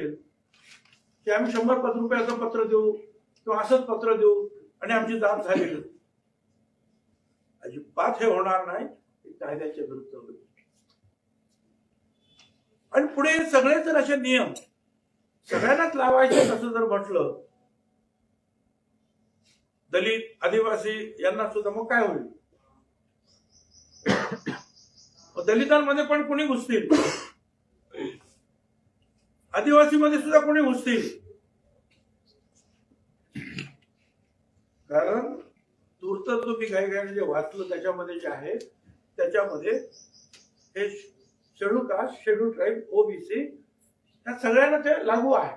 की आम्ही शंभर पत्र रुपयाचं पत्र देऊ किंवा असंच पत्र देऊ आणि आमची जात झाली अजिबात हे होणार नाही. कायद्याच्या विरुद्ध होईल. आणि पुढे सगळे जर असे नियम सगळ्यांनाच लावायचे असं जर म्हटलं दलित आदिवासी यांना सुद्धा मग काय होईल? दलितांमध्ये पण कोणी घुसतील? आदिवासीमध्ये सुद्धा कोणी घुसतील? कारण तूर्त तुम्ही काही काही जे वाचलं त्याच्यामध्ये जे आहे त्याच्यामध्ये हे schedule caste schedule tribe OBC ह्या सगळ्यांना ते लागू आहे.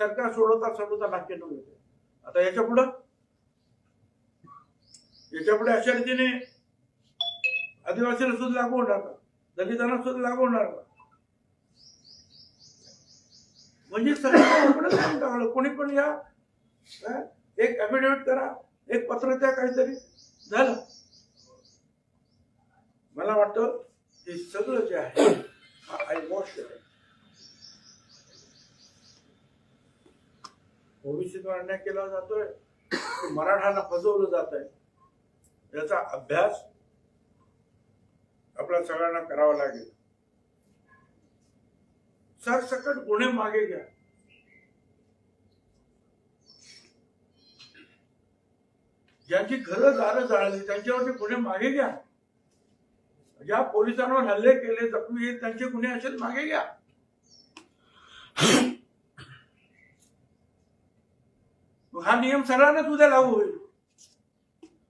सरकार सोडवता सोडवता बाकी न आता याच्या पुढं? याच्यापुढे अशा रीतीने आदिवासीला सुद्धा लागू होणार का? दलितांना सुद्धा लागू होणार का? म्हणजे सगळं कोणी पण या एक अफिडेव्हिट करा एक पत्र द्या काहीतरी. झालं. मला वाटतं हे सगळं जे आहे हा आय वॉश आहे अन्याय केला जातोय. की मराठांना फसवलं जात आहे याचा अभ्यास आपल्या सगळ्यांना करावा लागेल. सरसकट गुन्हे मागे घ्या. ज्यांची घरं झालं जाळली त्यांच्यावरती गुन्हे मागे घ्या. ज्या पोलिसांवर हल्ले केले जखमी त्यांचे गुन्हे असेच मागे घ्या मग हा नियम सगळ्यांनाच उद्या लागू होईल.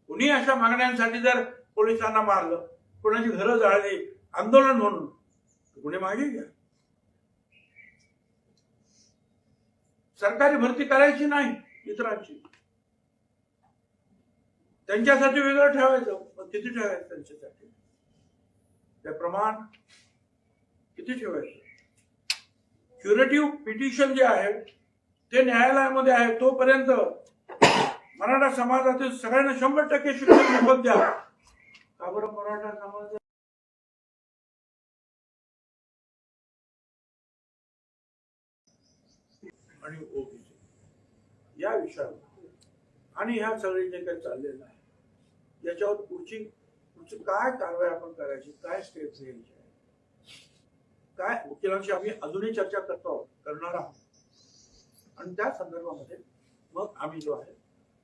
कुणी अशा मागण्यांसाठी जर पोलिसांना मारलं कोणाची घरं जाळली आंदोलन म्हणून कुणी मागे घ्या. सरकारी भरती करायची नाही इतरांची त्यांच्यासाठी वेगळं ठेवायचं पण किती ठेवायचं त्यांच्यासाठी? त्या प्रमाण किती ठेवायचं? क्युरेटिव्ह पिटिशन जे आहे ते न्यायालयामध्ये आहे तोपर्यंत मराठा समाजातील सगळ्यांना शंभर टक्के शिक्षण मोफत द्या. का बरं मराठा समाज आणि ओबीसी. या विषयावर. आणि ह्या सगळे जे काही चाललेलं आहे याच्यावर पुढची पुढची काय कारवाई आपण करायची? काय स्टेप्स घ्यायची? काय वकिलांशी आम्ही अजूनही चर्चा करतो आहोत करणार आहोत. आणि त्या संदर्भामध्ये मग आम्ही जो आहे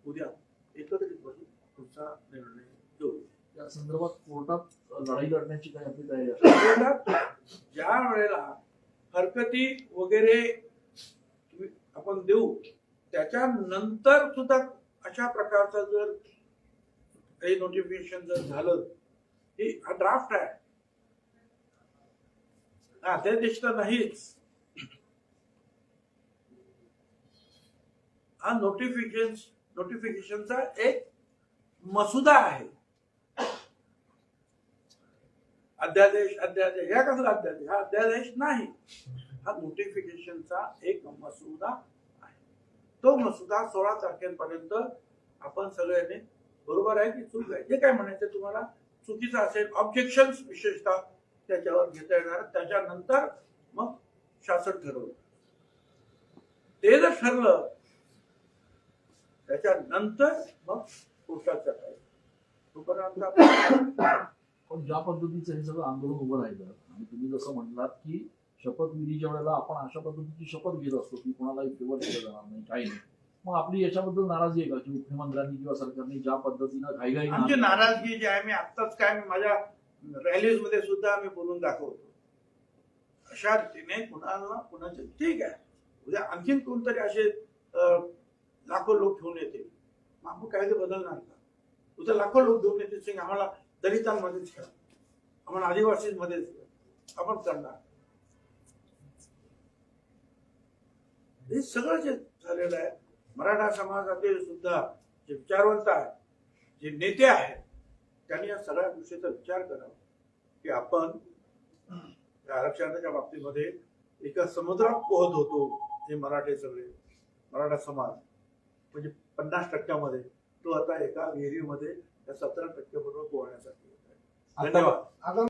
उद्या एकत्रित बसून पुढचा निर्णय घेऊ. या संदर्भात कोर्टात लढाई लढण्याची काही आपली तयारी कोर्टात ज्या वेळेला हरकती वगैरे तुम्ही- आपण देऊ त्याच्यानंतर सुद्धा अशा प्रकारचं जर काही नोटिफिकेशन जर झालं की हा ड्राफ्ट आहे. हा अध्यादेश तर नाहीच. हा नोटिफिकेशन नोटिफिकेशनचा एक मसुदा आहे. अध्यादेश अध्यादेश ह्या कसला अध्यादेश? हा अध्यादेश नाही. हा नोटिफिकेशनचा एक मसुदा आहे. तो मसुदा सोळा तारखेपर्यंत आपण सगळ्यांनी बरोबर आहे की चूक आहे? जे काय म्हणायचं तुम्हाला चुकीचं असेल ऑब्जेक्शन विशेषतः त्याच्यावर घेता येणार. त्याच्यानंतर मग शासन ठरवलं. ते जर ठरलं त्याच्यानंतर मग तोपर्यंत आपण पण ज्या पद्धतीचं हे सगळं आंदोलन उभं राहिलं आणि तुम्ही जसं म्हटलात की शपथविधीच्या वेळेला आपण अशा पद्धतीची शपथ घेत असतो की कोणालाही फेवर केलं जाणार नाही काही नाही मग आपली याच्याबद्दल नाराजी आहे का? की मुख्यमंत्र्यांनी किंवा सरकारने ज्या पद्धतीनं घाईघाई आमची नाराजगी जी आहे मी आत्ताच काय मी माझ्या रॅलीजमध्ये सुद्धा मी बोलून दाखवतो. अशा रीतीने कुणाला कुणाचे ठीक आहे. उद्या आणखीन कोणतरी असे लाखो लोक घेऊन येतील मग कायदे बदलणार का? उद्या लाखो लोक घेऊन येतील सिंग आम्हाला दलितांमध्येच करा. आम्हाला आदिवासींमध्येच करा. आपण करणार. हे सगळं जे झालेलं आहे मराठा समाजातील सुद्धा जे विचारवंत आहेत जे नेते आहेत त्यांनी या सगळ्या गोष्टीचा विचार करावा. की आपण या आरक्षणाच्या बाबतीमध्ये एका समुद्रात पोहत होतो हे मराठे सगळे मराठा समाज. म्हणजे पन्नास टक्क्यामध्ये तो आता एका विहिरीमध्ये त्या सतरा टक्क्याबरोबर पोहण्यासाठी येत आहे. आता धन्यवाद